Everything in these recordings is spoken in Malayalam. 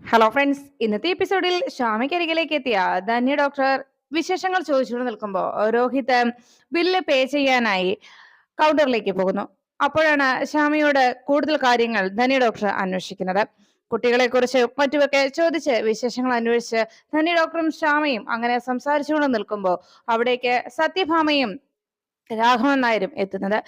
ഹലോ ഫ്രണ്ട്സ് ഇന്നത്തെ എപ്പിസോഡിൽ ഷാമിക്കരികിലേക്ക് എത്തിയ ധന്യ ഡോക്ടർ വിശേഷങ്ങൾ ചോദിച്ചുകൊണ്ട് നിൽക്കുമ്പോൾ രോഹിത് ബില്ല് പേ ചെയ്യാനായി കൗണ്ടറിലേക്ക് പോകുന്നു. അപ്പോഴാണ് ഷാമിയോട് കൂടുതൽ കാര്യങ്ങൾ ധന്യ ഡോക്ടർ അന്വേഷിക്കുന്നത്. കുട്ടികളെ കുറിച്ച് മറ്റുമൊക്കെ ചോദിച്ച് വിശേഷങ്ങൾ അന്വേഷിച്ച് ധന്യ ഡോക്ടറും ഷാമയും അങ്ങനെ സംസാരിച്ചുകൊണ്ട് നിൽക്കുമ്പോൾ അവിടേക്ക് സത്യഭാമയും രാഘവൻ നായരും എത്തുന്നത്.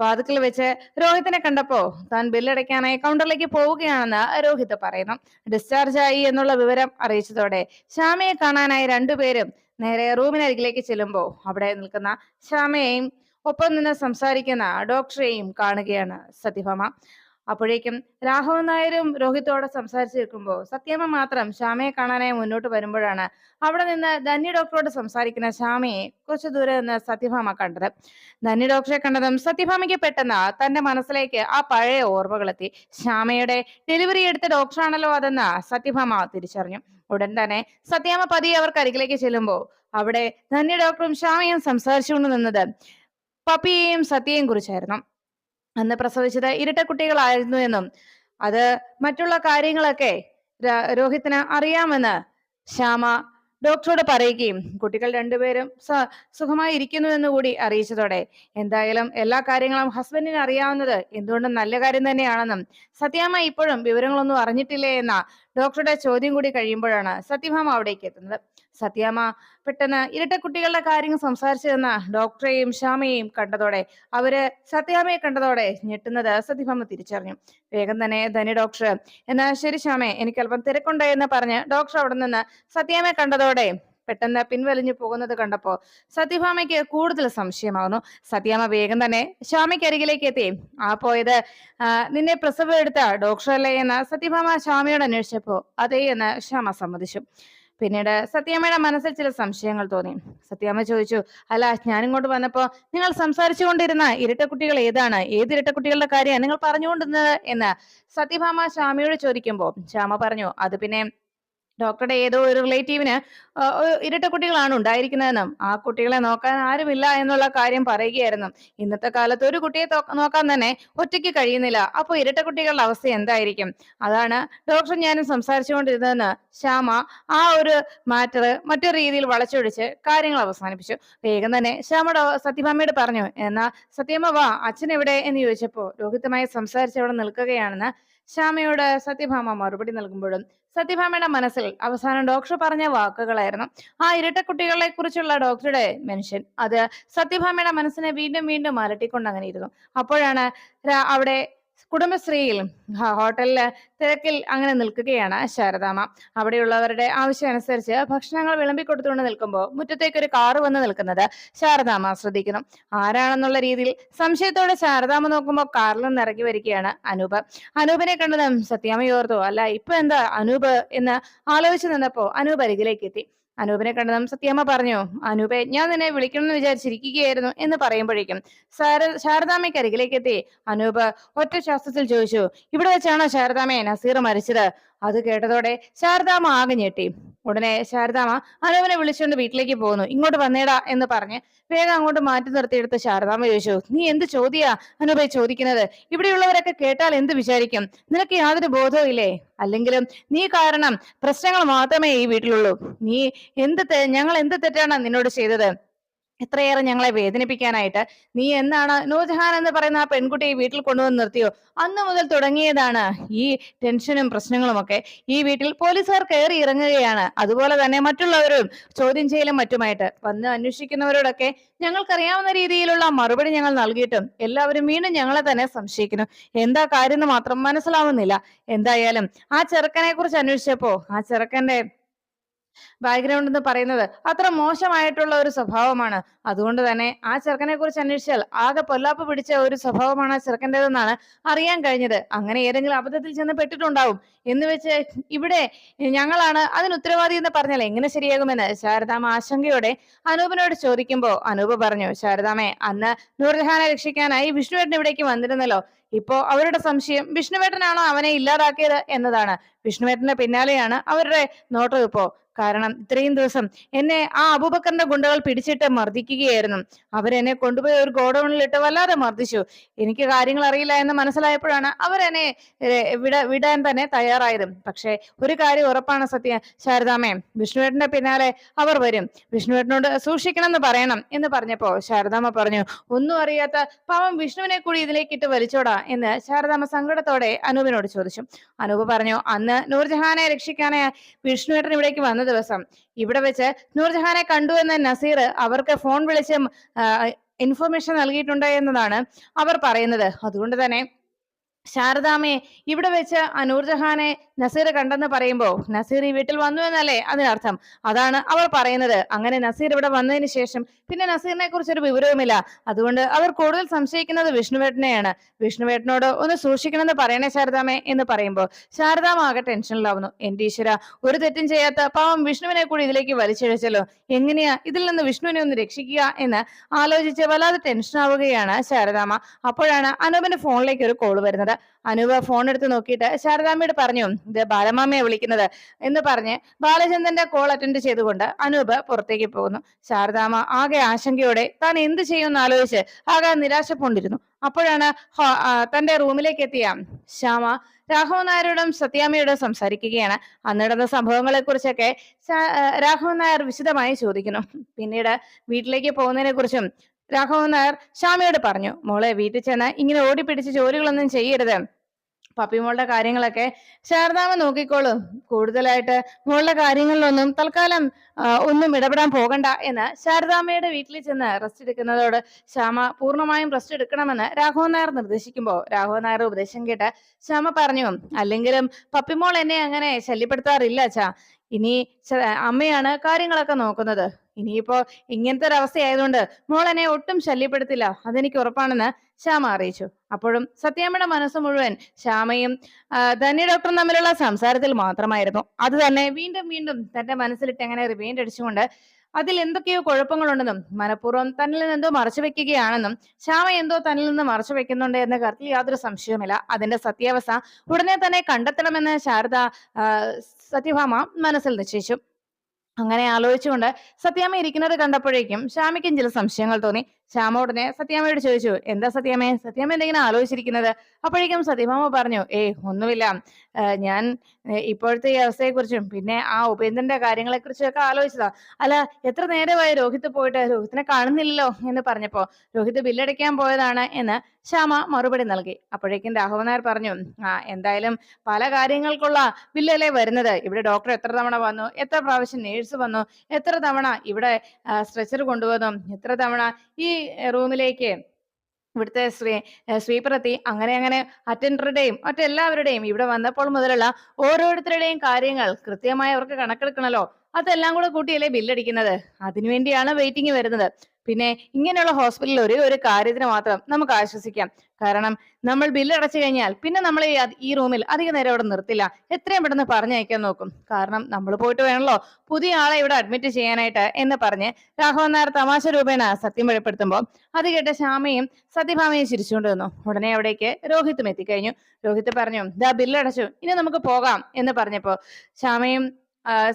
വാതിക്കൽ വെച്ച് രോഹിത്തിനെ കണ്ടപ്പോ താൻ ബില്ലടയ്ക്കാനായി കൗണ്ടറിലേക്ക് പോവുകയാണെന്ന് രോഹിത് പറയുന്നു. ഡിസ്ചാർജ് ആയി എന്നുള്ള വിവരം അറിയിച്ചതോടെ ശ്യാമയെ കാണാനായി രണ്ടുപേരും നേരെ റൂമിനരികിലേക്ക് ചെല്ലുമ്പോൾ അവിടെ നിൽക്കുന്ന ശ്യാമയെയും ഒപ്പം നിന്ന് സംസാരിക്കുന്ന ഡോക്ടറെയും കാണുകയാണ് സത്യഭാമ. അപ്പോഴേക്കും രാഘവൻ നായരും രോഹിത്തോടെ സംസാരിച്ചു നിൽക്കുമ്പോൾ സത്യമ്മ മാത്രം ശ്യാമയെ കാണാനായി മുന്നോട്ട് വരുമ്പോഴാണ് അവിടെ നിന്ന് ധന്യ ഡോക്ടറോട് സംസാരിക്കുന്ന ശ്യാമയെ കുറച്ചു ദൂരെ നിന്ന് സത്യഭാമ കണ്ടത്. ധന്യ ഡോക്ടറെ കണ്ടതും സത്യഭാമയ്ക്ക് പെട്ടെന്ന് തന്റെ മനസ്സിലേക്ക് ആ പഴയ ഓർമ്മകളെത്തി. ശ്യാമയുടെ ഡെലിവറി എടുത്ത ഡോക്ടറാണല്ലോ അതെന്ന് സത്യഭാമ തിരിച്ചറിഞ്ഞു. ഉടൻ തന്നെ സത്യാമ പതിയെ അവർക്ക് അരികിലേക്ക് ചെല്ലുമ്പോൾ അവിടെ ധന്യ ഡോക്ടറും ശ്യാമയും സംസാരിച്ചുകൊണ്ട് നിന്നത് പപ്പിയെയും സത്യയെയും കുറിച്ചായിരുന്നു. അന്ന് പ്രസവിച്ചത് ഇരട്ട കുട്ടികളായിരുന്നു എന്നും. അത് മറ്റുള്ള കാര്യങ്ങളൊക്കെ രോഹിത്തിന് അറിയാമെന്ന് ശ്യാമ ഡോക്ടറോട് പറയുകയും കുട്ടികൾ രണ്ടുപേരും സുഖമായി ഇരിക്കുന്നു എന്ന് കൂടി അറിയിച്ചതോടെ എന്തായാലും എല്ലാ കാര്യങ്ങളും ഹസ്ബൻഡിന് അറിയാവുന്നത് എന്തുകൊണ്ടും നല്ല കാര്യം തന്നെയാണെന്നും സത്യാമ്മ ഇപ്പോഴും വിവരങ്ങളൊന്നും അറിഞ്ഞിട്ടില്ലേ എന്ന ഡോക്ടറുടെ ചോദ്യം കൂടി കഴിയുമ്പോഴാണ് സത്യഭാമ അവിടേക്ക് എത്തുന്നത്. സത്യാമ്മ പെട്ടെന്ന് ഇരട്ട കുട്ടികളുടെ കാര്യങ്ങൾ സംസാരിച്ചു നിന്ന ഡോക്ടറെയും ശ്യാമയെയും കണ്ടതോടെ അവർ സത്യാമ്മയെ കണ്ടതോടെ ഞെട്ടുന്നത് സത്യഭാമ തിരിച്ചറിഞ്ഞു. വേഗം തന്നെ ധനി ഡോക്ടർ എന്നാ ശരി ശ്യാമേ എനിക്ക് അല്പം തിരക്കുണ്ടോ എന്ന് പറഞ്ഞ് ഡോക്ടർ അവിടെ നിന്ന് സത്യാമ്മയെ കണ്ടതോടെ പെട്ടെന്ന് പിൻവലിഞ്ഞു പോകുന്നത് കണ്ടപ്പോ സത്യഭാമയ്ക്ക് കൂടുതൽ സംശയമാകുന്നു സത്യാമ്മ വേഗം തന്നെ ശ്യാമയ്ക്ക് അരികിലേക്ക് എത്തി. ആ പോയത് നിന്നെ പ്രസവം എടുത്ത ഡോക്ടറല്ലേ എന്ന് സത്യഭാമ ശ്യാമയോട് അന്വേഷിച്ചപ്പോ അതേ എന്ന് ശ്യാമ സമ്മതിച്ചു. പിന്നീട് സത്യാമ്മയുടെ മനസ്സിൽ ചില സംശയങ്ങൾ തോന്നി. സത്യാമ്മ ചോദിച്ചു അല്ല ഞാനിങ്ങോട്ട് വന്നപ്പോ നിങ്ങൾ സംസാരിച്ചു കൊണ്ടിരുന്ന ഇരട്ടക്കുട്ടികൾ ഏതാണ്? ഏത് ഇരട്ടക്കുട്ടികളുടെ കാര്യമാണ് നിങ്ങൾ പറഞ്ഞുകൊണ്ടിരുന്നത്? എന്ന് സത്യഭാമ ശ്യാമയോട് ചോദിക്കുമ്പോൾ ശ്യാമ പറഞ്ഞു അത് പിന്നെ ഡോക്ടറുടെ ഏതോ ഒരു റിലേറ്റീവിന് ഇരട്ട കുട്ടികളാണ് ഉണ്ടായിരിക്കുന്നതെന്നും ആ കുട്ടികളെ നോക്കാൻ ആരുമില്ല എന്നുള്ള കാര്യം പറയുകയായിരുന്നു. ഇന്നത്തെ കാലത്ത് ഒരു കുട്ടിയെ നോക്കാൻ തന്നെ ഒറ്റയ്ക്ക് കഴിയുന്നില്ല. അപ്പോൾ ഇരട്ട കുട്ടികളുടെ അവസ്ഥ എന്തായിരിക്കും? അതാണ് ഡോക്ടർ ഞാനും സംസാരിച്ചുകൊണ്ടിരുന്നതെന്ന് ശ്യാമ ആ ഒരു മാറ്റർ മറ്റൊരു രീതിയിൽ വളച്ചൊടിച്ച് കാര്യങ്ങൾ അവസാനിപ്പിച്ചു. വേഗം തന്നെ ശ്യാമ സത്യഭാമയോട് പറഞ്ഞു എന്നാ സത്യമ്മ വാ അച്ഛൻ എവിടെ? എന്ന് ചോദിച്ചപ്പോൾ രോഹിതമായി സംസാരിച്ച് അവിടെ നിൽക്കുകയാണെന്ന് ശ്യാമയോട് സത്യഭാമ മറുപടി നൽകുമ്പോഴും സത്യഭാമയുടെ മനസ്സിൽ അവസാനം ഡോക്ടർ പറഞ്ഞ വാക്കുകളായിരുന്നു. ആ ഇരട്ട കുട്ടികളെ കുറിച്ചുള്ള ഡോക്ടറുടെ മെൻഷൻ അത് സത്യഭാമയുടെ മനസ്സിനെ വീണ്ടും വീണ്ടും അലട്ടിക്കൊണ്ട് അങ്ങനെ ഇരുന്നു. അപ്പോഴാണ് അവിടെ കുടുംബശ്രീയിൽ ഹോട്ടലിലെ തിരക്കിൽ അങ്ങനെ നിൽക്കുകയാണ് ശാരദാമ്മ. അവിടെയുള്ളവരുടെ ആവശ്യമനുസരിച്ച് ഭക്ഷണങ്ങൾ വിളമ്പി കൊടുത്തുകൊണ്ട് നിൽക്കുമ്പോൾ മുറ്റത്തേക്ക് ഒരു കാറ് വന്ന് നിൽക്കുന്നത് ശാരദാമ്മ ശ്രദ്ധിക്കുന്നു. ആരാണെന്നുള്ള രീതിയിൽ സംശയത്തോടെ ശാരദാമ്മ നോക്കുമ്പോൾ കാറിൽ നിന്ന് ഇറങ്ങി വരികയാണ് അനൂപ്. അനൂപിനെ കണ്ടതും സത്യാമയോർത്തു അല്ല ഇപ്പൊ എന്താ അനൂപ്? എന്ന് ആലോചിച്ചു നിന്നപ്പോ അനൂപ് അരികിലേക്ക് എത്തി. അനൂപിനെ കണ്ടതും സത്യാമ്മ പറഞ്ഞു അനൂപെ ഞാൻ നിന്നെ വിളിക്കണമെന്ന് വിചാരിച്ചിരിക്കുകയായിരുന്നു എന്ന് പറയുമ്പോഴേക്കും സാര ശാരദാമ്മയ്ക്ക് അരികിലേക്ക് എത്തി. അനൂപ് ഒറ്റ ശ്വാസത്തിൽ ചോദിച്ചു ഇവിടെ വെച്ചാണോ ശാരദാമ്മയെ നസീർ മരിച്ചത്? അത് കേട്ടതോടെ ശാരദാമ്മ ആകെ ഞെട്ടി. ഉടനെ ശാരദാമ്മ അനുവിനെ വിളിച്ചുകൊണ്ട് വീട്ടിലേക്ക് പോകുന്നു. ഇങ്ങോട്ട് വന്നേടാ എന്ന് പറഞ്ഞ് വേഗം അങ്ങോട്ട് മാറ്റി നിർത്തിയെടുത്ത് ശാരദാമ്മ ചോദിച്ചു നീ എന്ത് ചോദ്യാ അനൂപെ ചോദിക്കുന്നത്? ഇവിടെയുള്ളവരൊക്കെ കേട്ടാൽ എന്ത് വിചാരിക്കും? നിനക്ക് യാതൊരു ബോധവും ഇല്ലേ? അല്ലെങ്കിലും നീ കാരണം പ്രശ്നങ്ങൾ മാത്രമേ ഈ വീട്ടിലുള്ളൂ. നീ എന്ത് ഞങ്ങൾ എന്ത് തെറ്റാണ് നിന്നോട് ചെയ്തത്? ഇത്രയേറെ ഞങ്ങളെ വേദനിപ്പിക്കാനായിട്ട്. നീ എന്നാണ് നൂർജഹാൻ എന്ന് പറയുന്ന ആ പെൺകുട്ടിയെ വീട്ടിൽ കൊണ്ടുവന്ന് നിർത്തിയോ? അന്ന് മുതൽ തുടങ്ങിയതാണ് ഈ ടെൻഷനും പ്രശ്നങ്ങളും ഒക്കെ ഈ വീട്ടിൽ പോലീസുകാർ കയറി ഇറങ്ങുകയാണ്. അതുപോലെ തന്നെ മറ്റുള്ളവരും ചോദ്യം ചെയ്യലും മറ്റുമായിട്ട്. വന്ന് അന്വേഷിക്കുന്നവരോടൊക്കെ ഞങ്ങൾക്കറിയാവുന്ന രീതിയിലുള്ള മറുപടി ഞങ്ങൾ നൽകിയിട്ടും എല്ലാവരും വീണ്ടും ഞങ്ങളെ തന്നെ സംശയിക്കുന്നു. എന്താ കാര്യം എന്ന് മാത്രം മനസ്സിലാവുന്നില്ല. എന്തായാലും ആ ചെറുക്കനെ കുറിച്ച് അന്വേഷിച്ചപ്പോ ആ ചെറുക്കന്റെ ബാക്ക്ഗ്രൗണ്ട് എന്ന് പറയുന്നത് അത്ര മോശമായിട്ടുള്ള ഒരു സ്വഭാവമാണ്. അതുകൊണ്ട് തന്നെ ആ ചെറുക്കനെ കുറിച്ച് അന്വേഷിച്ചാൽ ആകെ പൊല്ലാപ്പ് പിടിച്ച ഒരു സ്വഭാവമാണ് ആ ചെറുക്കന്റെതെന്നാണ് അറിയാൻ കഴിഞ്ഞത്. അങ്ങനെ ഏതെങ്കിലും അബദ്ധത്തിൽ ചെന്ന് പെട്ടിട്ടുണ്ടാവും. എന്ന് വെച്ച് ഇവിടെ ഞങ്ങളാണ് അതിന് ഉത്തരവാദി എന്ന് പറഞ്ഞാൽ എങ്ങനെ ശരിയാകുമെന്ന് ശാരദാമ ആശങ്കയോടെ അനൂപിനോട് ചോദിക്കുമ്പോൾ അനൂപ് പറഞ്ഞു ശാരദാമെ അന്ന് നൂർജഹാനെ രക്ഷിക്കാനായി വിഷ്ണുവേട്ടൻ ഇവിടേക്ക് വന്നിരുന്നല്ലോ. ഇപ്പോ അവരുടെ സംശയം വിഷ്ണുവേട്ടനാണോ അവനെ ഇല്ലാതാക്കിയത് എന്നതാണ്. വിഷ്ണുവേട്ടന്റെ പിന്നാലെയാണ് അവരുടെ നോട്ടം ഇപ്പോ. കാരണം ഇത്രയും ദിവസം എന്നെ ആ അബൂബക്കറിന്റെ ഗുണ്ടകൾ പിടിച്ചിട്ട് മർദ്ദിക്കുകയായിരുന്നു. അവരെന്നെ കൊണ്ടുപോയി ഒരു ഗോഡൌണിലിട്ട് വല്ലാതെ മർദ്ദിച്ചു. എനിക്ക് കാര്യങ്ങൾ അറിയില്ല എന്ന് മനസ്സിലായപ്പോഴാണ് അവരെന്നെ വിട വിടാൻ തന്നെ തയ്യാറായത്. പക്ഷേ ഒരു കാര്യം ഉറപ്പാണ് സത്യ. ശാരദാമേ വിഷ്ണുവേട്ടന്റെ പിന്നാലെ അവർ വരും. വിഷ്ണുവേട്ടനോട് സൂക്ഷിക്കണം എന്ന് പറയണം എന്ന് പറഞ്ഞപ്പോ ശാരദാമ്മ പറഞ്ഞു ഒന്നും അറിയാത്ത പാവം വിഷ്ണുവിനെ കൂടി ഇതിലേക്ക് ഇട്ട് വലിച്ചോടാ എന്ന് ശാരദാമ്മ സങ്കടത്തോടെ അനൂപിനോട് ചോദിച്ചു. അനൂപ് പറഞ്ഞു അന്ന് നൂർജഹാനെ രക്ഷിക്കാനായി വിഷ്ണുവേട്ടൻ ഇവിടേക്ക് വന്ന ദിവസം. ഇവിടെ വെച്ച് നൂർജഹാനെ കണ്ടു എന്ന നസീർ അവർക്ക് ഫോൺ വിളിച്ച് ഇൻഫർമേഷൻ നൽകിയിട്ടുണ്ട് എന്നതാണ് അവർ പറയുന്നത്. അതുകൊണ്ട് തന്നെ ശാരദാമ്മയെ ഇവിടെ വെച്ച് അനൂർജഹാനെ നസീർ കണ്ടെന്ന് പറയുമ്പോ നസീർ ഈ വീട്ടിൽ വന്നു എന്നല്ലേ അതിനർത്ഥം? അതാണ് അവർ പറയുന്നത്. അങ്ങനെ നസീർ ഇവിടെ വന്നതിന് ശേഷം പിന്നെ നസീറിനെ കുറിച്ച് ഒരു വിവരവുമില്ല. അതുകൊണ്ട് അവർ കൂടുതൽ സംശയിക്കുന്നത് വിഷ്ണുവേട്ടനെയാണ്. വിഷ്ണുവേട്ടനോട് ഒന്ന് സൂക്ഷിക്കണമെന്ന് പറയണേ ശാരദാമേ എന്ന് പറയുമ്പോൾ ശാരദാമ ആകെ ടെൻഷനിലാവുന്നു. എന്റെ ഈശ്വര ഒരു തെറ്റും ചെയ്യാത്ത പാവം വിഷ്ണുവിനെ കൂടി ഇതിലേക്ക് വലിച്ചിഴച്ചല്ലോ. എങ്ങനെയാ ഇതിൽ നിന്ന് വിഷ്ണുവിനെ ഒന്ന് രക്ഷിക്കുക എന്ന് ആലോചിച്ച് വല്ലാതെ ടെൻഷൻ ആവുകയാണ് ശാരദാമ അപ്പോഴാണ് അനൂപിന്റെ ഫോണിലേക്ക് ഒരു കോൾ വരുന്നത്. അനൂപ് ഫോൺ എടുത്ത് നോക്കിയിട്ട് ശാരദാമ്മയോട് പറഞ്ഞു ഇത് ബാലമാമയെ വിളിക്കുന്നത് എന്ന് പറഞ്ഞ് ബാലചന്ദ്രന്റെ കോൾ അറ്റൻഡ് ചെയ്തുകൊണ്ട് അനൂപ് പുറത്തേക്ക് പോകുന്നു. ശാരദാമ്മ ആകെ ആശങ്കയോടെ താൻ എന്ത് ചെയ്യുമെന്ന് ആലോചിച്ച് ആകെ നിരാശപ്പെട്ടിരുന്നു. അപ്പോഴാണ് തന്റെ റൂമിലേക്ക് എത്തിയ ശ്യാമ രാഘവൻ നായരോടും സത്യാമ്മയോടും സംസാരിക്കുകയാണ്. അന്ന് നടന്ന സംഭവങ്ങളെ കുറിച്ചൊക്കെ രാഘവൻ നായർ വിശദമായി ചോദിക്കുന്നു. പിന്നീട് വീട്ടിലേക്ക് പോകുന്നതിനെ കുറിച്ചും രാഘവൻ നായർ ശ്യാമയോട് പറഞ്ഞു മോളെ വീട്ടിൽ ചെന്ന് ഇങ്ങനെ ഓടിപ്പിടിച്ച് ജോലികളൊന്നും ചെയ്യരുത്. പപ്പിമോളുടെ കാര്യങ്ങളൊക്കെ ശാരദാമ നോക്കിക്കോളും. കൂടുതലായിട്ട് മോളുടെ കാര്യങ്ങളിലൊന്നും തൽക്കാലം ഒന്നും ഇടപെടാൻ പോകണ്ട എന്ന് ശാരദാമ്മയുടെ വീട്ടിൽ ചെന്ന് റെസ്റ്റ് എടുക്കുന്നതോട് ശ്യാമ പൂർണമായും റെസ്റ്റ് എടുക്കണമെന്ന് രാഘവൻ നായർ നിർദ്ദേശിക്കുമ്പോൾ രാഘവൻ നായർ ഉപദേശം കേട്ട് ശ്യാമ പറഞ്ഞു അല്ലെങ്കിലും പപ്പിമോൾ എന്നെ അങ്ങനെ ശല്യപ്പെടുത്താറില്ല അച്ഛാ. ഇനി അമ്മയാണ് കാര്യങ്ങളൊക്കെ നോക്കുന്നത്. ഇനിയിപ്പോ ഇങ്ങനത്തെ ഒരു അവസ്ഥയായതുകൊണ്ട് മോൾ എന്നെ ഒട്ടും ശല്യപ്പെടുത്തില്ല. അതെനിക്ക് ഉറപ്പാണെന്ന് ശ്യാമ അറിയിച്ചു. അപ്പോഴും സത്യാമ്മയുടെ മനസ്സ് മുഴുവൻ ശ്യാമയും ധന്യ ഡോക്ടറും തമ്മിലുള്ള സംസാരത്തിൽ മാത്രമായിരുന്നു. അത് തന്നെ വീണ്ടും വീണ്ടും തന്റെ മനസ്സിലിട്ട് അങ്ങനെ റിവൈൻഡ് അടിച്ചുകൊണ്ട് അതിൽ എന്തൊക്കെയോ കുഴപ്പങ്ങളുണ്ടെന്നും മനഃപൂർവം തന്നിൽ നിന്ന് എന്തോ മറച്ചു വെക്കുകയാണെന്നും ശ്യാമ എന്തോ തന്നിൽ നിന്ന് മറച്ചു വെക്കുന്നുണ്ട് എന്ന കാര്യത്തിൽ യാതൊരു സംശയവുമില്ല. അതിന്റെ സത്യാവസ്ഥ ഉടനെ തന്നെ കണ്ടെത്തണമെന്ന് ശാരദ സത്യഭാമ മനസ്സിൽ നിശ്ചയിച്ചു. അങ്ങനെ ആലോചിച്ചുകൊണ്ട് സത്യാമ്മ ഇരിക്കുന്നത് കണ്ടപ്പോഴേക്കും ശ്യാമിക്കും ചില സംശയങ്ങൾ തോന്നി. ശ്യാമ ഉടനെ സത്യാമ്മയോട് ചോദിച്ചു എന്താ സത്യാമേ സത്യാമ്മ എന്തെങ്കിലും ആലോചിച്ചിരിക്കുന്നത്? അപ്പോഴേക്കും സത്യഭാമ പറഞ്ഞു ഏ ഒന്നുമില്ല. ഞാൻ ഇപ്പോഴത്തെ ഈ അവസ്ഥയെക്കുറിച്ചും പിന്നെ ആ ഉപേന്ദ്രന്റെ കാര്യങ്ങളെക്കുറിച്ചും ഒക്കെ ആലോചിച്ചതാ. അല്ല എത്ര നേരമായി രോഹിത് പോയിട്ട് രോഹിത്തിനെ കാണുന്നില്ലല്ലോ എന്ന് പറഞ്ഞപ്പോ രോഹിത് ബില്ലടയ്ക്കാൻ പോയതാണ് എന്ന് ശ്യാമ മറുപടി നൽകി. അപ്പോഴേക്കും രാഘവൻ നായർ പറഞ്ഞു ആ എന്തായാലും പല കാര്യങ്ങൾക്കുള്ള ബില്ലല്ലേ വരുന്നത്. ഇവിടെ ഡോക്ടർ എത്ര തവണ വന്നു? എത്ര പ്രാവശ്യം നേഴ്സ് വന്നു? എത്ര തവണ ഇവിടെ സ്ട്രെച്ചർ കൊണ്ടുവന്നു? എത്ര തവണ ഈ റൂമിലേക്ക് ഇവിടുത്തെ സ്വീപ്പർ എത്തി അങ്ങനെ അങ്ങനെ അറ്റൻഡറുടെയും മറ്റെല്ലാവരുടെയും ഇവിടെ വന്നപ്പോൾ മുതലുള്ള ഓരോരുത്തരുടെയും കാര്യങ്ങൾ കൃത്യമായി അവർക്ക് കണക്കെടുക്കണല്ലോ. അതെല്ലാം കൂടെ കൂട്ടിയല്ലേ ബില്ലടിക്കുന്നത് അതിനുവേണ്ടിയാണ് വെയിറ്റിംഗ് വരുന്നത്. പിന്നെ ഇങ്ങനെയുള്ള ഹോസ്പിറ്റലിൽ ഒരേ ഒരു കാര്യത്തിന് മാത്രം നമുക്ക് ആശ്വസിക്കാം. കാരണം നമ്മൾ ബില്ല് അടച്ചു കഴിഞ്ഞാൽ പിന്നെ നമ്മൾ ഈ റൂമിൽ അധിക നേരം ഇവിടെ നിർത്തില്ല. എത്രയും പെട്ടെന്ന് പറഞ്ഞയക്കാൻ നോക്കും. കാരണം നമ്മൾ പോയിട്ട് വേണമല്ലോ പുതിയ ആളെ ഇവിടെ അഡ്മിറ്റ് ചെയ്യാനായിട്ട് എന്ന് പറഞ്ഞ് രാഘവൻ നായർ തമാശ രൂപേണ സത്യം വെളിപ്പെടുത്തുമ്പോൾ അത് കേട്ട ശ്യാമയും സത്യഭാമയും ചിരിച്ചുകൊണ്ട് വന്നു ഉടനെ അവിടേക്ക് രോഹിത്തും എത്തിക്കഴിഞ്ഞു. രോഹിത്ത് പറഞ്ഞു ദാ ബില്ല് അടച്ചു. ഇനി നമുക്ക് പോകാം എന്ന് പറഞ്ഞപ്പോ ശ്യാമയും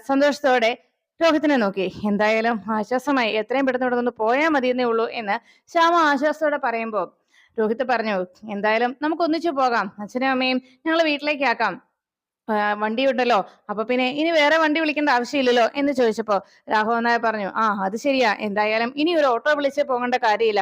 സന്തോഷത്തോടെ രോഹിത്തിനെ നോക്കി. എന്തായാലും ആശ്വാസമായി. എത്രയും പെട്ടെന്ന് ഇവിടെ നിന്ന് പോയാൽ മതിയെന്നേ ഉള്ളൂ എന്ന് ശ്യാമ ആശ്വാസത്തോടെ പറയുമ്പോ രോഹിത് പറഞ്ഞു എന്തായാലും നമുക്ക് ഒന്നിച്ചു പോകാം. അച്ഛനും അമ്മയും ഞങ്ങൾ വീട്ടിലേക്ക് ആക്കാം. വണ്ടി ഉണ്ടല്ലോ അപ്പൊ പിന്നെ ഇനി വേറെ വണ്ടി വിളിക്കേണ്ട ആവശ്യമില്ലല്ലോ? എന്ന് ചോദിച്ചപ്പോ രാഘവൻ നായർ പറഞ്ഞു ആ അത് ശരിയാ. എന്തായാലും ഇനി ഒരു ഓട്ടോ വിളിച്ച് പോകേണ്ട കാര്യമില്ല.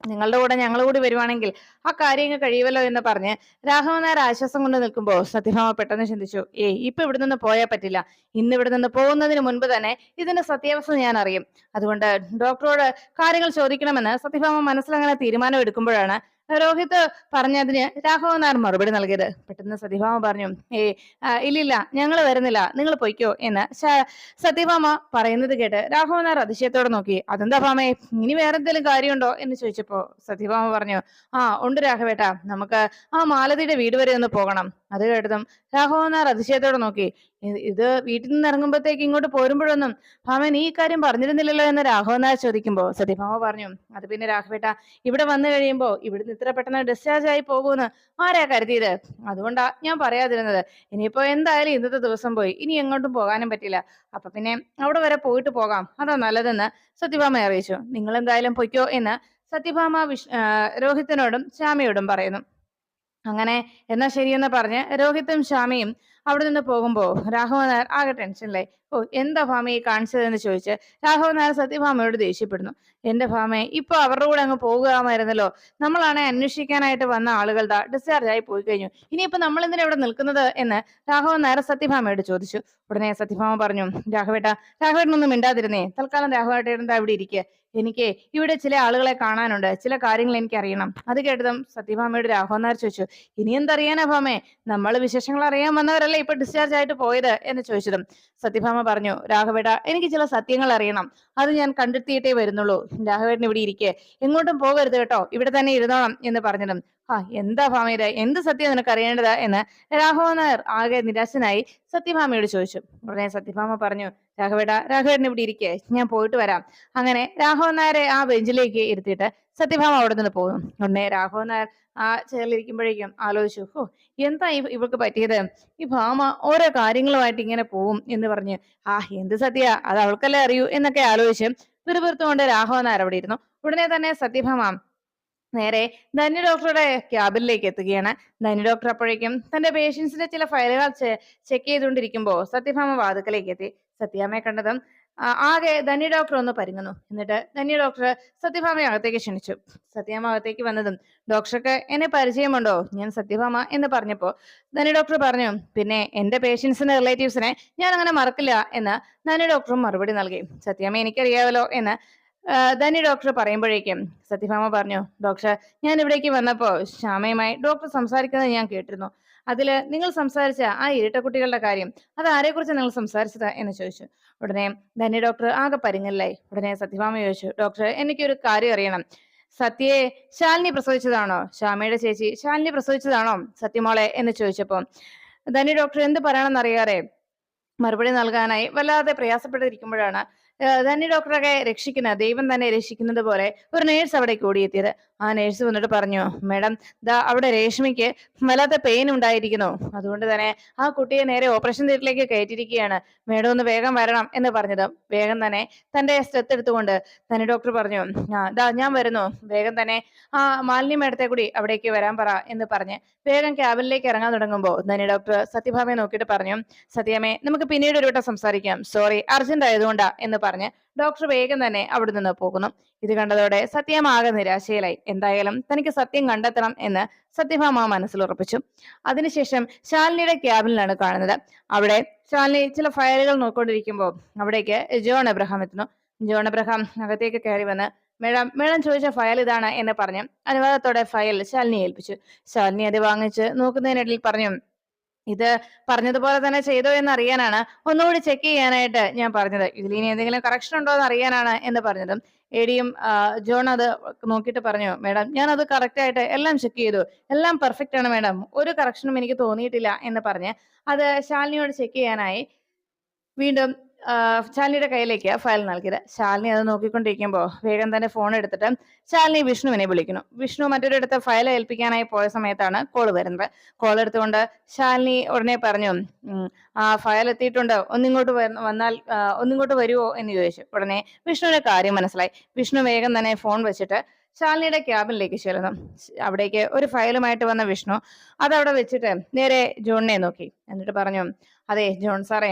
നിങ്ങളുടെ കൂടെ ഞങ്ങൾ കൂടി വരുവാണെങ്കിൽ ആ കാര്യങ്ങൾ കഴിയുമല്ലോ എന്ന് പറഞ്ഞ് രാഘവൻ നായർ ആശ്വാസം കൊണ്ട് നിൽക്കുമ്പോൾ സത്യഭാമ പെട്ടെന്ന് ചിന്തിച്ചു ഏയ് ഇപ്പൊ ഇവിടെ നിന്ന് പോയാൽ പറ്റില്ല. ഇന്ന് ഇവിടെ നിന്ന് പോകുന്നതിന് മുൻപ് തന്നെ ഇതിന്റെ സത്യാവസ്ഥ ഞാൻ അറിയും. അതുകൊണ്ട് ഡോക്ടറോട് കാര്യങ്ങൾ ചോദിക്കണമെന്ന് സത്യഭാമ മനസ്സിലങ്ങനെ തീരുമാനം എടുക്കുമ്പോഴാണ് രോഹിത് പറഞ്ഞതിന് രാഘവനാർ മറുപടി നൽകിയത്. പെട്ടെന്ന് സത്യഭാമ പറഞ്ഞു ഏ ഇല്ലില്ല ഞങ്ങൾ വരുന്നില്ല നിങ്ങൾ പൊയ്ക്കോ എന്ന് സതിഭാമ പറയുന്നത് കേട്ട് രാഘവനാർ അതിശയത്തോടെ നോക്കി. അതെന്താ ഭാമേ ഇനി വേറെ എന്തെങ്കിലും കാര്യമുണ്ടോ? എന്ന് ചോദിച്ചപ്പോ സത്യഭാമ പറഞ്ഞു ആ ഉണ്ട് രാഘവേട്ടാ നമുക്ക് ആ മാലതിയുടെ വീട് വരെ ഒന്ന് പോകണം. അത് കേട്ടതും രാഘവനാർ അതിശയത്തോടെ നോക്കി. ഇത് വീട്ടിൽ നിന്ന് ഇറങ്ങുമ്പോഴത്തേക്ക് ഇങ്ങോട്ട് പോരുമ്പോഴൊന്നും ഭാമ നീ ഈ കാര്യം പറഞ്ഞിരുന്നില്ലല്ലോ എന്ന് രാഘവൻ ചോദിക്കുമ്പോ സത്യഭാമ പറഞ്ഞു അത് പിന്നെ രാഘവേട്ട ഇവിടെ വന്നു കഴിയുമ്പോ ഇവിടുന്ന് ഇത്ര പെട്ടെന്ന് ഡിസ്ചാർജ് ആയി പോകുമെന്ന് ആരാ കരുതിയത്? അതുകൊണ്ടാ ഞാൻ പറയാതിരുന്നത്. ഇനിയിപ്പോ എന്തായാലും ഇന്നത്തെ ദിവസം പോയി ഇനി എങ്ങോട്ടും പോകാനും പറ്റില്ല. അപ്പൊ പിന്നെ അവിടെ വരെ പോയിട്ട് പോകാം അതാ നല്ലതെന്ന് സത്യഭാമ അറിയിച്ചു. നിങ്ങൾ എന്തായാലും പൊയ്ക്കോ എന്ന് സത്യഭാമ വിഷ് രോഹിത്തിനോടും ശ്യാമയോടും പറയുന്നു. അങ്ങനെ എന്നാ ശരിയെന്ന് പറഞ്ഞ് രോഹിത്തും ശ്യാമയും അവിടെ നിന്ന് പോകുമ്പോ രാഘവ നായർ ആകെ ടെൻഷനിലായി ഓ എന്താ ഭാമയെ കാണിച്ചതെന്ന് ചോദിച്ച് രാഘവ നായർ സത്യഭാമയോട് ദേഷ്യപ്പെടുന്നു. എന്റെ ഭാമയെ ഇപ്പൊ അവരുടെ കൂടെ അങ്ങ് പോകാമായിരുന്നല്ലോ നമ്മളാണെ അന്വേഷിക്കാനായിട്ട് വന്ന ആളുകൾ ഡിസ്ചാർജ് ആയി പോയി കഴിഞ്ഞു. ഇനിയിപ്പോ നമ്മൾ എന്തിനാ ഇവിടെ നിൽക്കുന്നത്? എന്ന് രാഘവ നായർ സത്യഭാമയോട് ചോദിച്ചു. ഉടനെ സത്യഭാമ പറഞ്ഞു രാഘവേട്ട രാഘവേട്ടനൊന്നും മിണ്ടാതിരുന്നേ. തൽക്കാലം രാഘവേട്ടൻ എന്താ ഇവിടെ ഇരിക്കുക എനിക്ക് ഇവിടെ ചില ആളുകളെ കാണാനുണ്ട്. ചില കാര്യങ്ങൾ എനിക്ക് അറിയണം. അത് കേട്ടതും സത്യഭാമയോട് രാഘവൻ നായർ ചോദിച്ചു ഇനി എന്തറിയാനാ ഭാമേ? നമ്മൾ വിശേഷങ്ങൾ അറിയാൻ വന്നവരല്ലേ ഇപ്പൊ ഡിസ്ചാർജ് ആയിട്ട് പോയത് എന്ന് ചോദിച്ചതും സത്യഭാമ പറഞ്ഞു രാഘവേട എനിക്ക് ചില സത്യങ്ങൾ അറിയണം. അത് ഞാൻ കണ്ടെത്തിയിട്ടേ വരുന്നുള്ളൂ. രാഘവേട്ടൻ ഇവിടെ ഇരിക്കെ. എങ്ങോട്ടും പോകരുത് കേട്ടോ. ഇവിടെ തന്നെ ഇരുന്നോണം എന്ന് പറഞ്ഞതും ആ എന്താ ഭാമ ഇത് എന്ത് സത്യം നിനക്ക് അറിയേണ്ടത്? എന്ന് രാഘവൻ നായർ ആകെ നിരാശനായി സത്യഭാമയോട് ചോദിച്ചു. ഉടനെ സത്യഭാമ പറഞ്ഞു രാഘവേട രാഘവേട്ടൻ ഇവിടെ ഇരിക്കെ. ഞാൻ പോയിട്ട് വരാം. അങ്ങനെ രാഘവൻ നായരെ ആ ബെഞ്ചിലേക്ക് ഇരുത്തിയിട്ട് സത്യഭാമ അവിടെ നിന്ന് പോകുന്നു. ഉടനെ രാഘവൻ നായർ ആ ചെയറിലിരിക്കുമ്പോഴേക്കും ആലോചിച്ചു ഓ എന്താ ഇവ- ഇവൾക്ക് പറ്റിയത്? ഈ ഭാമ ഓരോ കാര്യങ്ങളുമായിട്ട് ഇങ്ങനെ പോവും എന്ന് പറഞ്ഞ് ആ എന്ത് സത്യ? അത് അവൾക്കല്ലേ അറിയൂ? എന്നൊക്കെ ആലോചിച്ച് പിറുപിറുത്തുകൊണ്ട് രാഘവൻ നായർ അവിടെ ഇരുന്നു. ഉടനെ തന്നെ സത്യഭാമ നേരെ ധന്യ ഡോക്ടറുടെ ക്യാബിനിലേക്ക് എത്തുകയാണ്. ധന്യ ഡോക്ടർ അപ്പോഴേക്കും തന്റെ പേഷ്യൻസിന്റെ ചില ഫയലുകൾ ചെക്ക് ചെയ്തുകൊണ്ടിരിക്കുമ്പോൾ സത്യഭാമ വാതുക്കലേക്ക് എത്തി. സത്യാമ്മയെ കണ്ടതും ആകെ ധന്യ ഡോക്ടർ ഒന്ന് പരിങ്ങുന്നു. എന്നിട്ട് ധന്യ ഡോക്ടർ സത്യഭാമയെ അകത്തേക്ക് ക്ഷണിച്ചു. സത്യഭാമ അകത്തേക്ക് വന്നതും ഡോക്ടർക്ക് എന്നെ പരിചയമുണ്ടോ? ഞാൻ സത്യഭാമ എന്ന് പറഞ്ഞപ്പോ ധന്യ ഡോക്ടർ പറഞ്ഞു പിന്നെ എന്റെ പേഷ്യൻസിന്റെ റിലേറ്റീവ്സിനെ ഞാൻ അങ്ങനെ മറക്കില്ല എന്ന് ധന്യ ഡോക്ടറും മറുപടി നൽകി. സത്യാമ്മ എനിക്കറിയാവല്ലോ എന്ന് ആ, ധന്യ ഡോക്ടർ പറയുമ്പോഴേക്കും സത്യഭാമ പറഞ്ഞു ഡോക്ടർ ഞാൻ ഇവിടേക്ക് വന്നപ്പോ ശ്യാമയുമായി ഡോക്ടർ സംസാരിക്കുന്നത് ഞാൻ കേട്ടിരുന്നു. അതിൽ നിങ്ങൾ സംസാരിച്ച ആ ഇരട്ടക്കുട്ടികളുടെ കാര്യം അത് ആരെക്കുറിച്ച് നിങ്ങൾ സംസാരിച്ചത്? എന്ന് ചോദിച്ചു. ഉടനെ ധന്യ ഡോക്ടർ ആകെ പരിങ്ങലായി ഉടനെ സത്യഭാമ ചോദിച്ചു ഡോക്ടർ എനിക്കൊരു കാര്യം അറിയണം. സത്യയെ ശാലിനി പ്രസവിച്ചതാണോ? ശ്യാമയുടെ ചേച്ചി ശാലിനി പ്രസവിച്ചതാണോ? സത്യമോളെ? എന്ന് ചോദിച്ചപ്പോ ധന്യ ഡോക്ടർ എന്ത് പറയണമെന്ന് അറിയാതെ മറുപടി നൽകാനായി വല്ലാതെ പ്രയാസപ്പെട്ടിരിക്കുമ്പോഴാണ് ധന്യ ഡോക്ടറൊക്കെ രക്ഷിക്കുന്ന ദൈവം തന്നെ രക്ഷിക്കുന്നത് പോലെ ഒരു നേഴ്സ് അവിടെ കൂടിയെത്തിയത്. ആ നേഴ്സ് വന്നിട്ട് പറഞ്ഞു മേഡം ദാ അവിടെ രേഷ്മയ്ക്ക് വല്ലാത്ത പെയിൻ ഉണ്ടായിരിക്കുന്നു. അതുകൊണ്ട് തന്നെ ആ കുട്ടിയെ നേരെ ഓപ്പറേഷൻ തിയേറ്ററിലേക്ക് കയറ്റിയിരിക്കുകയാണ്. മേഡം ഒന്ന് വേഗം വരണം എന്ന് പറഞ്ഞത്. വേഗം തന്നെ തന്റെ സ്റ്റെത്ത് എടുത്തുകൊണ്ട് തന്നെ ഡോക്ടർ പറഞ്ഞു ആ ദാ ഞാൻ വരുന്നു. വേഗം തന്നെ ആ മാലിന്യ മേഡത്തെ കൂടി അവിടേക്ക് വരാൻ പറ എന്ന് പറഞ്ഞ് വേഗം ക്യാബിനിലേക്ക് ഇറങ്ങാൻ തുടങ്ങുമ്പോൾ തന്നെ ഡോക്ടർ സത്യഭാമയെ നോക്കിയിട്ട് പറഞ്ഞു സത്യാമേ നമുക്ക് പിന്നീട് ഒരു വട്ടം സംസാരിക്കാം. സോറി അർജന്റ് ആയതുകൊണ്ടാ എന്ന് പറഞ്ഞ് ഡോക്ടർ വേഗം തന്നെ അവിടെ നിന്ന് പോകുന്നു. ഇത് കണ്ടതോടെ സത്യമാകെ നിരാശയിലായി. എന്തായാലും തനിക്ക് സത്യം കണ്ടെത്തണം എന്ന് സത്യഭാമ മനസ്സിൽ ഉറപ്പിച്ചു. അതിനുശേഷം ശാലിനിയുടെ ക്യാബിനിലാണ് കാണുന്നത്. അവിടെ ശാലിനി ചില ഫയലുകൾ നോക്കിക്കൊണ്ടിരിക്കുമ്പോൾ അവിടേക്ക് ജോൺ എബ്രഹാം എത്തുന്നു. ജോൺ എബ്രഹാം അകത്തേക്ക് കയറി വന്ന് മേഡം മേഡം ചോദിച്ച ഫയൽ ഇതാണ് എന്ന് പറഞ്ഞു അനുവാദത്തോടെ ഫയൽ ശാലിനി ഏൽപ്പിച്ചു. ശാലിനി അത് വാങ്ങിച്ച് നോക്കുന്നതിനിടയിൽ പറഞ്ഞു ഇത് പറഞ്ഞതുപോലെ തന്നെ ചെയ്തോ എന്ന് അറിയാനാണ് ഒന്നുകൂടി ചെക്ക് ചെയ്യാനായിട്ട് ഞാൻ പറഞ്ഞത്. ഇതിൽ ഇനി എന്തെങ്കിലും കറക്ഷൻ ഉണ്ടോ എന്ന് അറിയാനാണ് എന്ന് പറഞ്ഞതും എഡിയും ജോൺ അത് നോക്കിയിട്ട് പറഞ്ഞു മേഡം ഞാൻ അത് കറക്റ്റ് ആയിട്ട് എല്ലാം ചെക്ക് ചെയ്തു. എല്ലാം പെർഫെക്റ്റ് ആണ് മേഡം. ഒരു കറക്ഷനും എനിക്ക് തോന്നിയിട്ടില്ല എന്ന് പറഞ്ഞ് അത് ശാലിനിയോട് ചെക്ക് ചെയ്യാനായി. വീണ്ടും ശാലിനിയുടെ കയ്യിലേക്ക് ഫയൽ നൽകിയത്. ശാലിനി അത് നോക്കിക്കൊണ്ടിരിക്കുമ്പോൾ വേഗം തന്നെ ഫോൺ എടുത്തിട്ട് ശാലിനി വിഷ്ണുവിനെ വിളിക്കുന്നു. വിഷ്ണു മറ്റൊരിടത്ത് ഫയൽ ഏൽപ്പിക്കാനായി പോയ സമയത്താണ് കോൾ വരുന്നത്. കോൾ എടുത്തുകൊണ്ട് ശാലിനി ഉടനെ പറഞ്ഞു ആ ഫയൽ എത്തിയിട്ടുണ്ട്. ഒന്നിങ്ങോട്ട് വന്നാൽ ഒന്നിങ്ങോട്ട് വരുമോ എന്ന് ചോദിച്ചു. ഉടനെ വിഷ്ണുവിന്റെ കാര്യം മനസ്സിലായി. വിഷ്ണു വേഗം തന്നെ ഫോൺ വെച്ചിട്ട് ശാലിനിയുടെ ക്യാബിനിലേക്ക് ചെല്ലുന്നു. അവിടേക്ക് ഒരു ഫയലുമായിട്ട് വന്ന വിഷ്ണു അതവിടെ വെച്ചിട്ട് നേരെ ജോണിനെ നോക്കി. എന്നിട്ട് പറഞ്ഞു അതെ ജോൺ സാറേ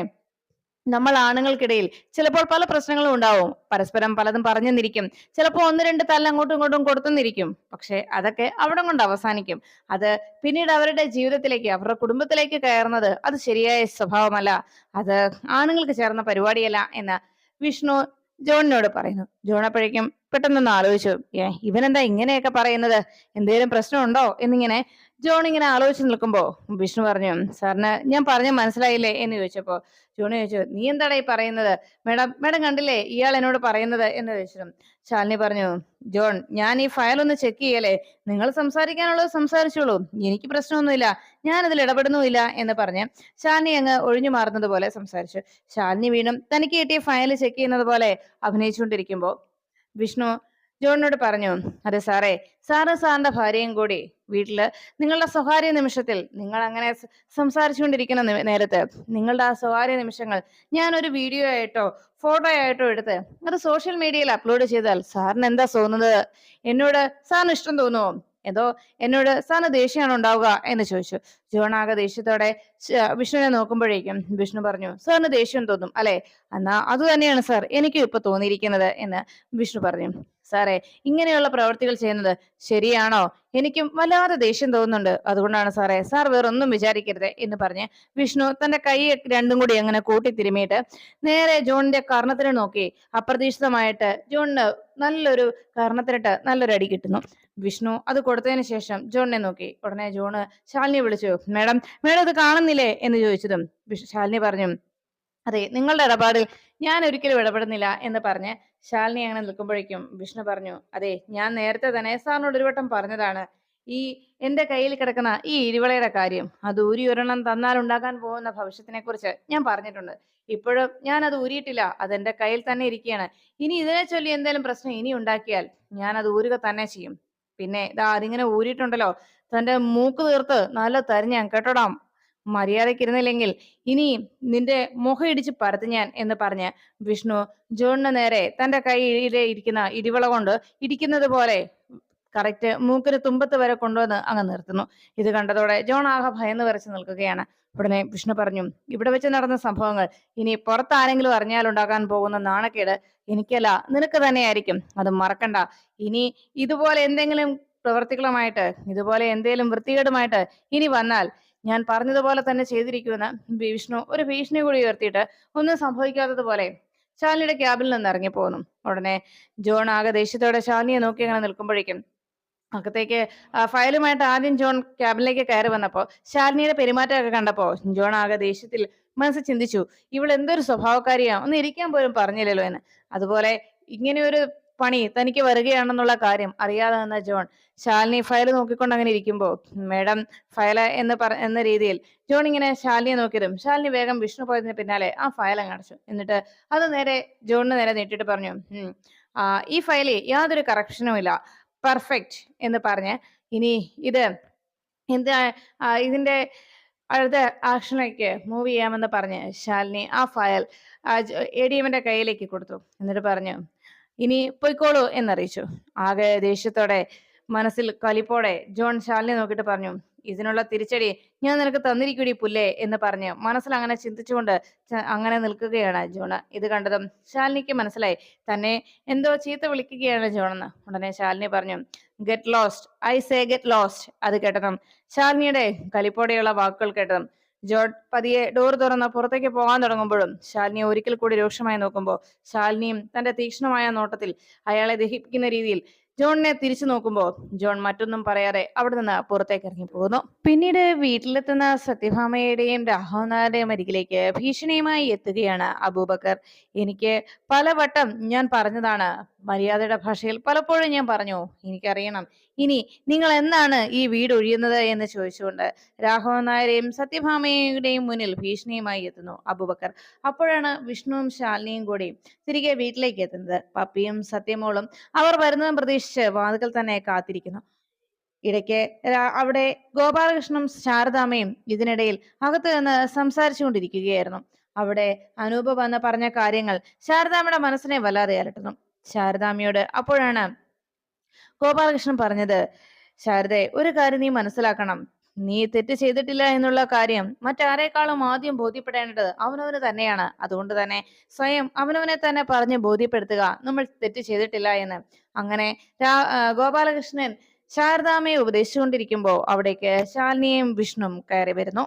നമ്മൾ ആണുങ്ങൾക്കിടയിൽ ചിലപ്പോൾ പല പ്രശ്നങ്ങളും ഉണ്ടാവും. പരസ്പരം പലതും പറഞ്ഞെന്നിരിക്കും. ചിലപ്പോൾ ഒന്ന് രണ്ട് തല്ല അങ്ങോട്ടും ഇങ്ങോട്ടും കൊടുത്തെന്നിരിക്കും. പക്ഷെ അതൊക്കെ അവിടെ കൊണ്ട് അവസാനിക്കും. അത് പിന്നീട് അവരുടെ ജീവിതത്തിലേക്ക് അവരുടെ കുടുംബത്തിലേക്ക് കയറുന്നത് അത് ശരിയായ സ്വഭാവമല്ല. അത് ആണുങ്ങൾക്ക് ചേർന്ന പരിപാടിയല്ല എന്ന് വിഷ്ണു ജോണിനോട് പറയുന്നു. ജോൺ അപ്പോഴേക്കും പെട്ടെന്നൊന്ന് ആലോചിച്ചു ഏ ഇവനെന്താ ഇങ്ങനെയൊക്കെ പറയുന്നത്? എന്തേലും പ്രശ്നമുണ്ടോ? എന്നിങ്ങനെ ജോൺ ഇങ്ങനെ ആലോചിച്ച് നിൽക്കുമ്പോ വിഷ്ണു പറഞ്ഞു സാറിന് ഞാൻ പറഞ്ഞ മനസ്സിലായില്ലേ? എന്ന് ചോദിച്ചപ്പോ ജോൺ ചോദിച്ചു നീ എന്താടാ ഈ പറയുന്നത്? മേഡം മേഡം കണ്ടില്ലേ? ഇയാൾ എന്നോട് പറയുന്നത്? എന്ന് ചോദിച്ചു. ശാലിനി പറഞ്ഞു ജോൺ ഞാൻ ഈ ഫയൽ ഒന്ന് ചെക്ക് ചെയ്യലേ. നിങ്ങൾ സംസാരിക്കാനുള്ളത് സംസാരിച്ചോളൂ. എനിക്ക് പ്രശ്നമൊന്നുമില്ല. ഞാൻ അതിൽ ഇടപെടുന്നുമില്ല. എന്ന് പറഞ്ഞ് ശാലിനി അങ്ങ് ഒഴിഞ്ഞു മാറുന്നത് പോലെ സംസാരിച്ചു. ശാലിനി വീണ്ടും തനിക്ക് കിട്ടിയ ഫയൽ ചെക്ക് ചെയ്യുന്നത് പോലെ അഭിനയിച്ചുകൊണ്ടിരിക്കുമ്പോ വിഷ്ണു ജോണിനോട് പറഞ്ഞു അതെ സാറേ സാറ് സാറിന്റെ ഭാര്യയും കൂടി വീട്ടിൽ നിങ്ങളുടെ സ്വകാര്യ നിമിഷത്തിൽ നിങ്ങൾ അങ്ങനെ സംസാരിച്ചുകൊണ്ടിരിക്കുന്ന നേരത്തെ നിങ്ങളുടെ ആ സ്വകാര്യ നിമിഷങ്ങൾ ഞാൻ ഒരു വീഡിയോ ആയിട്ടോ ഫോട്ടോ ആയിട്ടോ എടുത്ത് അത് സോഷ്യൽ മീഡിയയിൽ അപ്ലോഡ് ചെയ്താൽ സാറിന് എന്താ തോന്നുന്നത്? എന്നോട് സാറിന് ഇഷ്ടം തോന്നുമോ ഏതോ എന്നോട് സാറിന് ദേഷ്യമാണ് ഉണ്ടാവുക? എന്ന് ചോദിച്ചു. ജോൺ ആകെ ദേഷ്യത്തോടെ വിഷ്ണുവിനെ നോക്കുമ്പോഴേക്കും വിഷ്ണു പറഞ്ഞു സാറിന് ദേഷ്യം തോന്നും അല്ലെ? എന്നാ അത് തന്നെയാണ് സാർ എനിക്കും ഇപ്പൊ തോന്നിയിരിക്കുന്നത് എന്ന് വിഷ്ണു പറഞ്ഞു. സാറേ ഇങ്ങനെയുള്ള പ്രവൃത്തികൾ ചെയ്യുന്നത് ശരിയാണോ? എനിക്കും വല്ലാതെ ദേഷ്യം തോന്നുന്നുണ്ട്. അതുകൊണ്ടാണ് സാറേ സാർ വേറൊന്നും വിചാരിക്കരുത് എന്ന് പറഞ്ഞ് വിഷ്ണു തന്റെ കൈ രണ്ടും കൂടി അങ്ങനെ കൂട്ടി തിരുമിയിട്ട് നേരെ ജോണിന്റെ കർണത്തിന് നോക്കി. അപ്രതീക്ഷിതമായിട്ട് ജോണിന് നല്ലൊരു കർണത്തിനിട്ട് നല്ലൊരു അടി കിട്ടുന്നു. വിഷ്ണു അത് കൊടുത്തതിന് ശേഷം ജോണിനെ നോക്കി. ഉടനെ ജോണ് ശാലിനിയെ വിളിച്ചു. മേഡം മേഡം ഇത് കാണുന്നില്ലേ? എന്ന് ചോദിച്ചതും ശാലിനി പറഞ്ഞു. അതെ നിങ്ങളുടെ ഇടപാടിൽ ഞാൻ ഒരിക്കലും ഇടപെടുന്നില്ല എന്ന് പറഞ്ഞ് ശാലിനി അങ്ങനെ നിൽക്കുമ്പോഴേക്കും വിഷ്ണു പറഞ്ഞു അതെ ഞാൻ നേരത്തെ തന്നെ സാറിനോട് ഒരു വട്ടം പറഞ്ഞതാണ്. ഈ എന്റെ കയ്യിൽ കിടക്കുന്ന ഈ ഇരുവളയുടെ കാര്യം അത് ഊരി ഒരെണ്ണം തന്നാൽ ഉണ്ടാകാൻ പോകുന്ന ഭവിഷ്യത്തിനെ കുറിച്ച് ഞാൻ പറഞ്ഞിട്ടുണ്ട്. ഇപ്പോഴും ഞാൻ അത് ഊരിയിട്ടില്ല അത് എന്റെ കയ്യിൽ തന്നെ ഇരിക്കുകയാണ്. ഇനി ഇതിനെ ചൊല്ലി എന്തെങ്കിലും പ്രശ്നം ഇനി ഉണ്ടാക്കിയാൽ ഞാൻ അത് ഊരുക തന്നെ ചെയ്യും. പിന്നെ ഇതാ അതിങ്ങനെ ഊരിയിട്ടുണ്ടല്ലോ തന്റെ മൂക്ക് തീർത്ത് നല്ല തരിഞ്ഞാൻ കേട്ടോടാം. മര്യാദയ്ക്ക് ഇരുന്നില്ലെങ്കിൽ ഇനി നിന്റെ മുഖം ഇടിച്ച് പരത്തു ഞാൻ എന്ന് പറഞ്ഞ് വിഷ്ണു ജോണിന് നേരെ തന്റെ കൈയിലെ ഇരിക്കുന്ന ഇടിവള കൊണ്ട് ഇടിക്കുന്നത് പോലെ കറക്റ്റ് മൂക്കിന് തുമ്പത്ത് വരെ കൊണ്ടുവന്ന് അങ്ങ് നിർത്തുന്നു. ഇത് കണ്ടതോടെ ജോൺ ആകെ ഭയന്ന് വരച്ച് നിൽക്കുകയാണ്. ഉടനെ വിഷ്ണു പറഞ്ഞു ഇവിടെ വെച്ച് നടന്ന സംഭവങ്ങൾ ഇനി പുറത്താരെങ്കിലും അറിഞ്ഞാലുണ്ടാകാൻ പോകുന്ന നാണക്കേട് എനിക്കല്ല നിനക്ക് തന്നെയായിരിക്കും. അത് മറക്കണ്ട. ഇനി ഇതുപോലെ എന്തെങ്കിലും പ്രവർത്തികളുമായിട്ട് ഇതുപോലെ എന്തെങ്കിലും വൃത്തികേടുമായിട്ട് ഇനി വന്നാൽ ഞാൻ പറഞ്ഞതുപോലെ തന്നെ ചെയ്തിരിക്കുമെന്ന് വിഷ്ണു ഒരു ഭീഷണി കൂടി ഉയർത്തിയിട്ട് ഒന്നും സംഭവിക്കാത്തതുപോലെ ശാലിനിയുടെ ക്യാബിൽ നിന്ന് ഇറങ്ങി പോകുന്നു ഉടനെ ജോൺ ആകെ ദേഷ്യത്തോടെ ശാലിനിയെ നോക്കി അങ്ങനെ നിൽക്കുമ്പോഴേക്കും അകത്തേക്ക് ഫയലുമായിട്ട് ആദ്യം ജോൺ ക്യാബിനിലേക്ക് കയറി വന്നപ്പോ ശാലിനിയുടെ പെരുമാറ്റമൊക്കെ കണ്ടപ്പോ ജോൺ ആകെ ദേഷ്യത്തിൽ മനസ്സിൽ ചിന്തിച്ചു ഇവൾ എന്തൊരു സ്വഭാവക്കാരിയാ? ഒന്ന് ഇരിക്കാൻ പോലും പറഞ്ഞില്ലല്ലോ എന്ന്. അതുപോലെ ഇങ്ങനെ ഒരു പണി തനിക്ക് വരികയാണെന്നുള്ള കാര്യം അറിയാതെ നിന്ന ജോൺ ശാലിനി ഫയൽ നോക്കിക്കൊണ്ട് അങ്ങനെ ഇരിക്കുമ്പോ മേഡം ഫയൽ എന്ന് പറ എന്ന രീതിയിൽ ജോൺ ഇങ്ങനെ ശാലിനിയെ നോക്കിയതും ശാലിനി വേഗം വിഷ്ണു പോയതിന് പിന്നാലെ ആ ഫയൽ അങ്ങ് അടച്ചു. എന്നിട്ട് അത് നേരെ ജോണിന് നേരെ നീട്ടിട്ട് പറഞ്ഞു ഈ ഫയലിൽ യാതൊരു കറക്ഷനും ഇല്ല. പെർഫെക്റ്റ് എന്ന് പറഞ്ഞ് ഇനി ഇത് എന്താ ഇതിന്റെ അടുത്ത ആക്ഷനിലേക്ക് മൂവ് ചെയ്യാമെന്ന് പറഞ്ഞ് ശാലിനി ആ ഫയൽ എ ഡി എമ്മിന്റെ കയ്യിലേക്ക് കൊടുത്തു. എന്നിട്ട് പറഞ്ഞു ഇനി പൊയ്ക്കോളൂ എന്നറിയിച്ചു. ആകെ ദേഷ്യത്തോടെ മനസ്സിൽ കലിപ്പോടെ ജോൺ ശാലിനെ നോക്കിയിട്ട് പറഞ്ഞു ഇതിനുള്ള തിരിച്ചടി ഞാൻ നിനക്ക് തന്നിരിക്കൂടി പുല്ലേ? എന്ന് പറഞ്ഞ് മനസ്സിൽ അങ്ങനെ ചിന്തിച്ചുകൊണ്ട് അങ്ങനെ നിൽക്കുകയാണ് ജോണ് ഇത് കണ്ടതും ശാലിനിക്ക് മനസ്സിലായി. തന്നെ എന്തോ ചീത്ത വിളിക്കുകയാണ് ജോണെന്ന് ഉടനെ ശാലിനി പറഞ്ഞു get lost I say get lost അത് കേട്ടതും ശാലിനിയുടെ കലിപ്പോടെയുള്ള വാക്കുകൾ കേട്ടതും ജോൺ പതിയെ ഡോർ തുറന്ന് പുറത്തേക്ക് പോകാൻ തുടങ്ങുമ്പോഴും ശാലിനി ഒരിക്കൽ കൂടി രൂക്ഷമായി നോക്കുമ്പോൾ ശാലിനിയും തന്റെ തീക്ഷ്ണമായ നോട്ടത്തിൽ അയാളെ ദഹിപ്പിക്കുന്ന രീതിയിൽ ജോണിനെ തിരിച്ചു നോക്കുമ്പോൾ ജോൺ മറ്റൊന്നും പറയാതെ അവിടെ നിന്ന് പുറത്തേക്ക് ഇറങ്ങി പോകുന്നു. പിന്നീട് വീട്ടിലെത്തുന്ന സത്യഭാമയുടെയും നായരുടെയും അരികിലേക്ക് ഭീഷണിയുമായി എത്തുകയാണ് അബൂബക്കർ. എനിക്ക് പലവട്ടം ഞാൻ പറഞ്ഞതാണ് മര്യാദയുടെ ഭാഷയിൽ പലപ്പോഴും ഞാൻ പറഞ്ഞു എനിക്കറിയണം. ഇനി നിങ്ങൾ എന്നാണ് ഈ വീട് ഒഴിയുന്നത്? എന്ന് ചോദിച്ചുകൊണ്ട് രാഘവൻ നായരെയും സത്യഭാമയുടെയും മുന്നിൽ ഭീഷണിയുമായി എത്തുന്നു അബുബക്കർ. അപ്പോഴാണ് വിഷ്ണുവും ശാലിനിയും കൂടി തിരികെ വീട്ടിലേക്ക് എത്തുന്നത്. പപ്പിയും സത്യമോളും അവർ വരുന്നതും പ്രതീക്ഷിച്ച് വാതുക്കൽ തന്നെ കാത്തിരിക്കുന്നു. ഇടയ്ക്ക് അവിടെ ഗോപാലകൃഷ്ണനും ശാരദാമയും ഇതിനിടയിൽ അകത്ത് നിന്ന് സംസാരിച്ചുകൊണ്ടിരിക്കുകയായിരുന്നു. അവിടെ അനൂപ് വന്ന് പറഞ്ഞ കാര്യങ്ങൾ ശാരദാമ്മയുടെ മനസ്സിനെ വല്ലാതെ അലട്ടുന്നു. ശാരദാമ്മയോട്. അപ്പോഴാണ് ഗോപാലകൃഷ്ണൻ പറഞ്ഞത് ശാരദെ ഒരു കാര്യം നീ മനസ്സിലാക്കണം. നീ തെറ്റ് ചെയ്തിട്ടില്ല എന്നുള്ള കാര്യം മറ്റാരേക്കാളും ആദ്യം ബോധ്യപ്പെടേണ്ടത് അവനവന് തന്നെയാണ്. അതുകൊണ്ട് തന്നെ സ്വയം അവനവനെ തന്നെ പറഞ്ഞ് ബോധ്യപ്പെടുത്തുക. നമ്മൾ തെറ്റ് ചെയ്തിട്ടില്ല എന്ന്. അങ്ങനെ ഗോപാലകൃഷ്ണൻ ശാരദാമ്മയെ ഉപദേശിച്ചുകൊണ്ടിരിക്കുമ്പോൾ അവിടേക്ക് ശാലിനിയും വിഷ്ണുവും കയറി വരുന്നു.